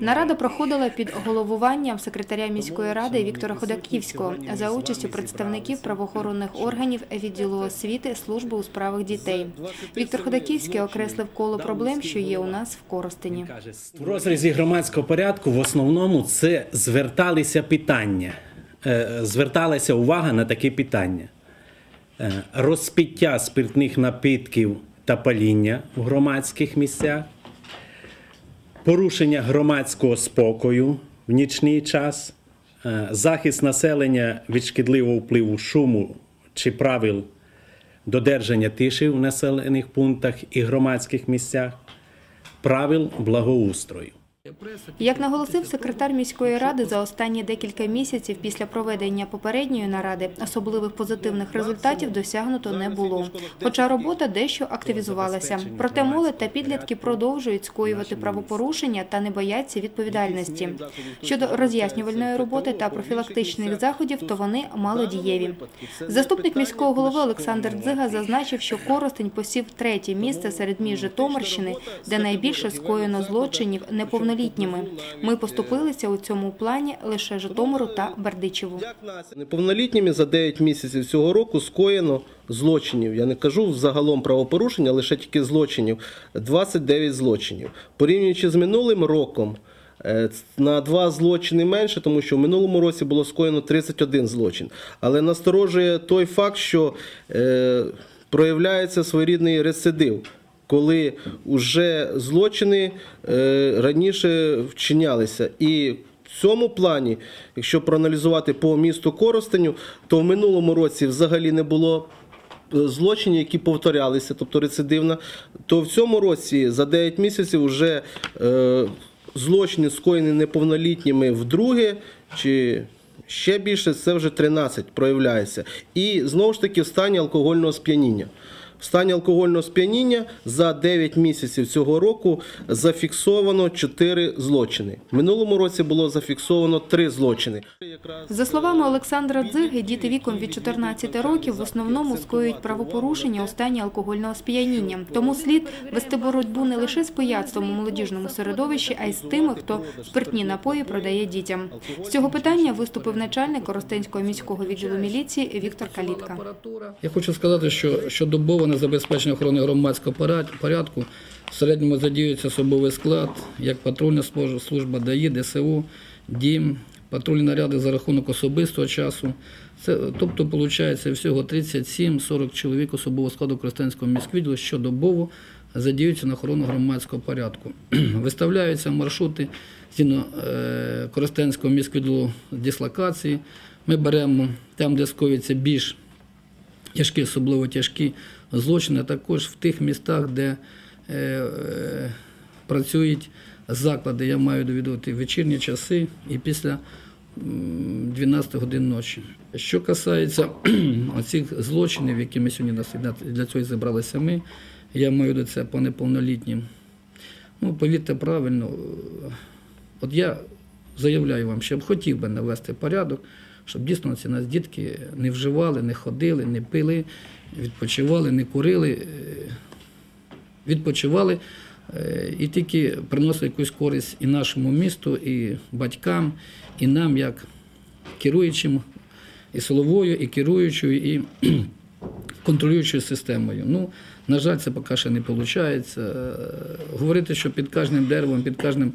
Нарада проходила під головуванням секретаря міської ради Віктора Ходаківського за участю представників правоохоронних органів відділу освіти служби у справах дітей. Віктор Ходаківський окреслив коло проблем, що є у нас в Коростені. В розрізі громадського порядку в основному це зверталися питання, е, зверталася увага на такі питання: Е, розпиття спиртних напитків та паління в громадських місцях, порушення громадського спокою в нічний час, е, захист населення від шкідливого впливу шуму чи правил додержання тиші в населених пунктах і громадських місцях, правил благоустрою. Як наголосив секретар міської ради, за останні декілька місяців після проведення попередньої наради особливих позитивних результатів досягнуто не було. Хоча робота дещо активізувалася. Проте молодь та підлітки продовжують скоювати правопорушення та не бояться відповідальності. Щодо роз'яснювальної роботи та профілактичних заходів, то вони малодієві. Заступник міського голови Олександр Дзига зазначив, що Коростень посів третє місце серед міст Житомирщини, де найбільше скоєно злочинів неповнолітніми. Ми поступилися у цьому плані лише Житомиру та Бердичеву. Неповнолітніми за 9 місяців цього року скоєно злочинів. Я не кажу загалом правопорушення, лише тільки злочинів. 29 злочинів. Порівнюючи з минулим роком, е, на два злочини менше, тому що в минулому році було скоєно 31 злочин. Але насторожує той факт, що е, проявляється своєрідний рецидив. Коли вже злочини е, раніше вчинялися, і в цьому плані, якщо проаналізувати по місту Коростеню, то в минулому році взагалі не було е, злочинів, які повторялися, тобто рецидивна, то в цьому році за 9 місяців вже е, злочини скоєні неповнолітніми вдруге, чи ще більше, це вже 13 проявляється. І знову ж таки в стані алкогольного сп'яніння. В стані алкогольного сп'яніння за 9 місяців цього року зафіксовано 4 злочини. В минулому році було зафіксовано 3 злочини. За словами Олександра Дзиги, діти віком від 14 років в основному скоюють правопорушення у стані алкогольного сп'яніння. Тому слід вести боротьбу не лише з пияцтвом у молодіжному середовищі, а й з тими, хто спиртні напої продає дітям. З цього питання виступив начальник Коростенського міського відділу міліції Віктор Калітка. Я хочу сказати, що щодобово на забезпечення охорони громадського порядку в середньому задіюється особовий склад, як патрульна служба- ДАІ, ДСУ, ДІМ, патрульні наряди за рахунок особистого часу. Це, тобто, виходить, всього 37-40 чоловік особового складу Коростенського міськвідділу щодобово задіються на охорону громадського порядку. Виставляються маршрути згідно е, Коростенського міськвідділу дислокації. Ми беремо там, де скоюється більш тяжкі, особливо тяжкі злочини, а також в тих містах, де е, е, працюють заклади, я маю довідувати вечірні часи і після 12 годин ночі. Що касається оцих злочинів, які ми сьогодні для цього зібралися ми, я маю до це по неповнолітнім. Ну, повірте правильно, е, от я заявляю вам, що б хотів би навести порядок, щоб дійсно ці нас дітки не вживали, не ходили, не пили, відпочивали, не курили, е, відпочивали е, і тільки приносили якусь користь і нашому місту, і батькам, і нам, як керуючим, і силовою, і керуючою, і контролюючою системою. Ну, на жаль, це поки ще не виходить. Говорити, що під кожним деревом, під кожним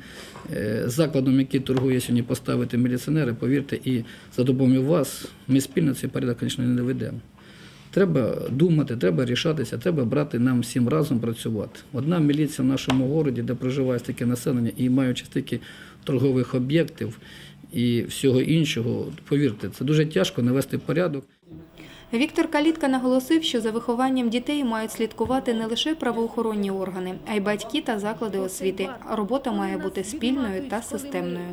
е, закладом, який торгує сьогодні, поставити міліціонери, повірте, і за допомогою вас ми спільно цей порядок, звісно, не доведемо. Треба думати, треба рішатися, треба брати нам всім разом працювати. Одна міліція в нашому місті, де проживає стільки населення і маючи стільки торгових об'єктів і всього іншого, повірте, це дуже тяжко навести порядок. Віктор Калітка наголосив, що за вихованням дітей мають слідкувати не лише правоохоронні органи, а й батьки та заклади освіти. Робота має бути спільною та системною.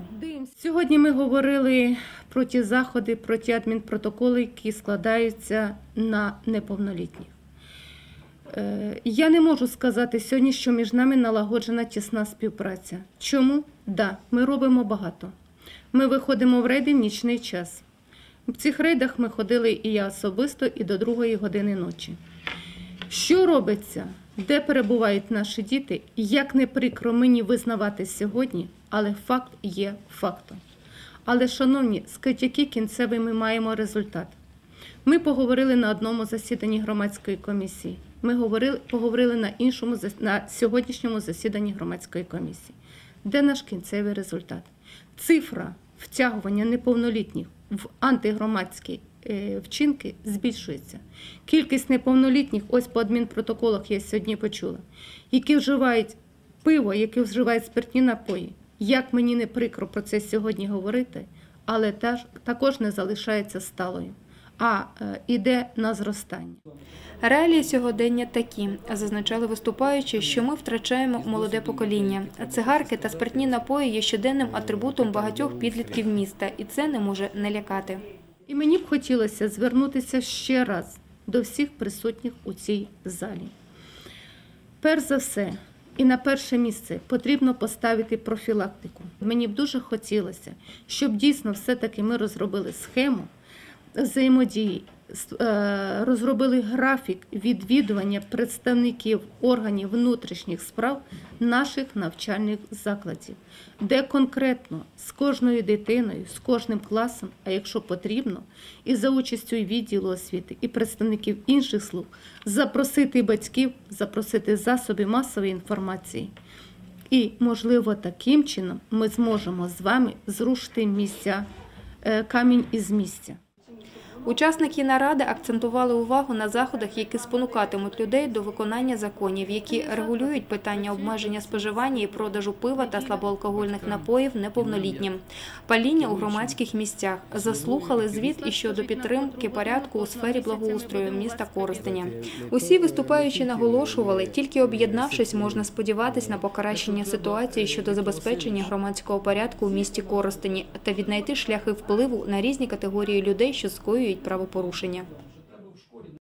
Сьогодні ми говорили про ті заходи, про ті адмінпротоколи, які складаються на неповнолітніх. Е, Я не можу сказати сьогодні, що між нами налагоджена тісна співпраця. Чому? Да, ми робимо багато. Ми виходимо в рейди в нічний час. В цих рейдах ми ходили і я особисто, і до другої години ночі. Що робиться? де перебувають наші діти, як не прикро мені визнавати сьогодні, але факт є фактом. Але, шановні, скажіть, який кінцевий ми маємо результат? Ми поговорили на одному засіданні громадської комісії. Ми говорили, поговорили на іншому на сьогоднішньому засіданні громадської комісії. Де наш кінцевий результат? Цифра втягування неповнолітніх в антигромадські е, вчинки збільшується. Кількість неповнолітніх, ось по адмінпротоколах я сьогодні почула, які вживають пиво, які вживають спиртні напої. Як мені не прикро про це сьогодні говорити, але також не залишається сталою, а е, іде на зростання. Реалії сьогодення такі, зазначали виступаючі, що ми втрачаємо молоде покоління. Цигарки та спиртні напої є щоденним атрибутом багатьох підлітків міста, і це не може не лякати. І мені б хотілося звернутися ще раз до всіх присутніх у цій залі. Перш за все, і на перше місце потрібно поставити профілактику. Мені б дуже хотілося, щоб дійсно все-таки ми розробили схему взаємодії, е, розробили графік відвідування представників органів внутрішніх справ наших навчальних закладів, де конкретно з кожною дитиною, з кожним класом, а якщо потрібно, і за участю відділу освіти, і представників інших служб, запросити батьків, запросити засоби масової інформації. І, можливо, таким чином ми зможемо з вами зрушити місця, е, камінь із місця. Учасники наради акцентували увагу на заходах, які спонукатимуть людей до виконання законів, які регулюють питання обмеження споживання і продажу пива та слабоалкогольних напоїв неповнолітнім, паління у громадських місцях. Заслухали звіт і щодо підтримки порядку у сфері благоустрою міста Коростеня. Усі виступаючі наголошували, тільки об'єднавшись, можна сподіватись на покращення ситуації щодо забезпечення громадського порядку у місті Коростені та віднайти шляхи впливу на різні категорії людей, що скоюють правопорушення.